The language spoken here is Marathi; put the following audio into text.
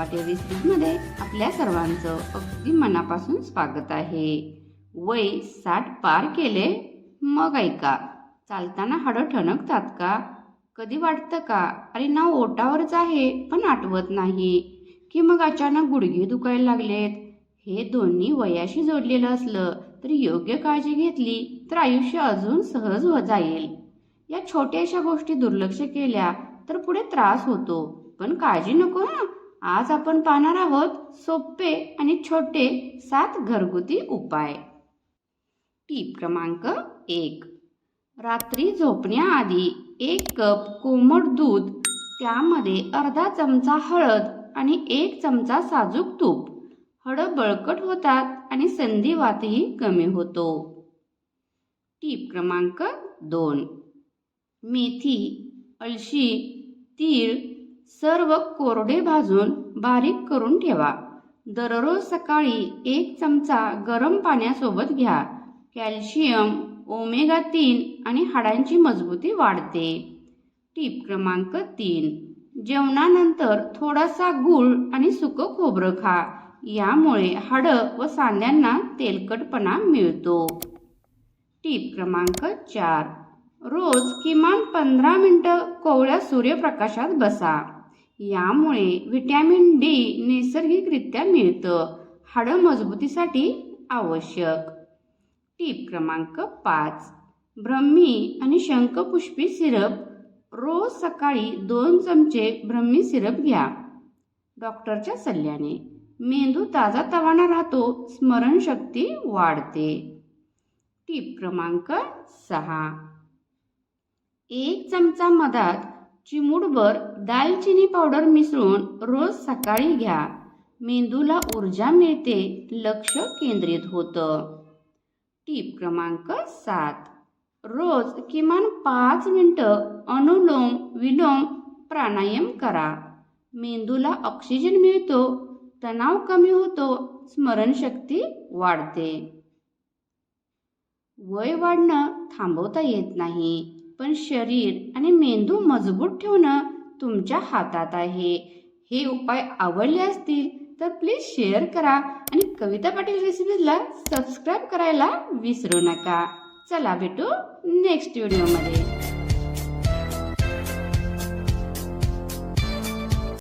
रेसिपीमध्ये आपल्या सर्वांचं अगदी मनापासून स्वागत आहे. वय साठ पार केले मग ऐका. चालताना हाडं ठणकतात का? कधी वाटतं का? अरे नाव ओटावरच आहे पण आठवत नाही. की मग अचानक गुडघे दुखायला लागलेत? हे दोन्ही वयाशी जोडलेलं असलं तर योग्य काळजी घेतली तर आयुष्य अजून सहज हो जाईल. या छोट्याशा गोष्टी दुर्लक्ष केल्या तर पुढे त्रास होतो. पण काळजी नको ना आज आपण पाहणार आहोत सोपे आणि छोटे सात घरगुती उपाय. टीप क्रमांक एक. रात्री झोपण्याआधी एक कप कोमट दूध त्यामध्ये अर्धा चमचा हळद आणि एक चमचा साजूक तूप. हळद बळकट होतात आणि संधिवातही कमी होतो. टीप क्रमांक दोन. मेथी अळशी तीळ सर्व कोरडे भाजून बारीक करून ठेवा. दररोज सकाळी एक चमचा गरम पाण्यासोबत घ्या. कॅल्शियम ओमेगा तीन आणि हाडांची मजबूती वाढते. टीप क्रमांक तीन. जेवणानंतर थोडासा गूळ आणि सुकं खोबरं खा. यामुळे हाडं व सांध्यांना तेलकटपणा मिळतो. टीप क्रमांक चार. रोज किमान पंधरा मिनटं कोवळ्या सूर्यप्रकाशात बसा. यामुळे व्हिटॅमिन डी नैसर्गिकरित्या मिळतं. हाडं मजबूतीसाठी आवश्यक. टीप क्रमांक पाच. ब्रह्मी आणि शंखपुष्पी सिरप. रोज सकाळी दोन चमचे ब्रह्मी सिरप घ्या. डॉक्टरच्या सल्ल्याने मेंदू ताजा तवाना राहतो स्मरणशक्ती वाढते. टीप क्रमांक सहा. एक चमचा मधात चिमूटभर दालचिनी पावडर मिसळून रोज सकाळी घ्या. मेंदूला ऊर्जा मिळते लक्ष केंद्रित होतं. टीप क्रमांक सात. रोज किमान पाच मिनटं अनुलोम विलोम प्राणायाम करा. मेंदूला ऑक्सिजन मिळतो तणाव कमी होतो स्मरणशक्ती वाढते. वय वाढणं थांबवता येत नाही. पण शरीर आणि मेंदू मजबूत ठेवणं तुमच्या हातात आहे. हे उपाय आवडले असतील तर प्लीज शेअर करा आणि कविता पाटील रेसिपीजला सबस्क्राईब करायला विसरू नका. चला भेटू नेक्स्ट व्हिडिओमध्ये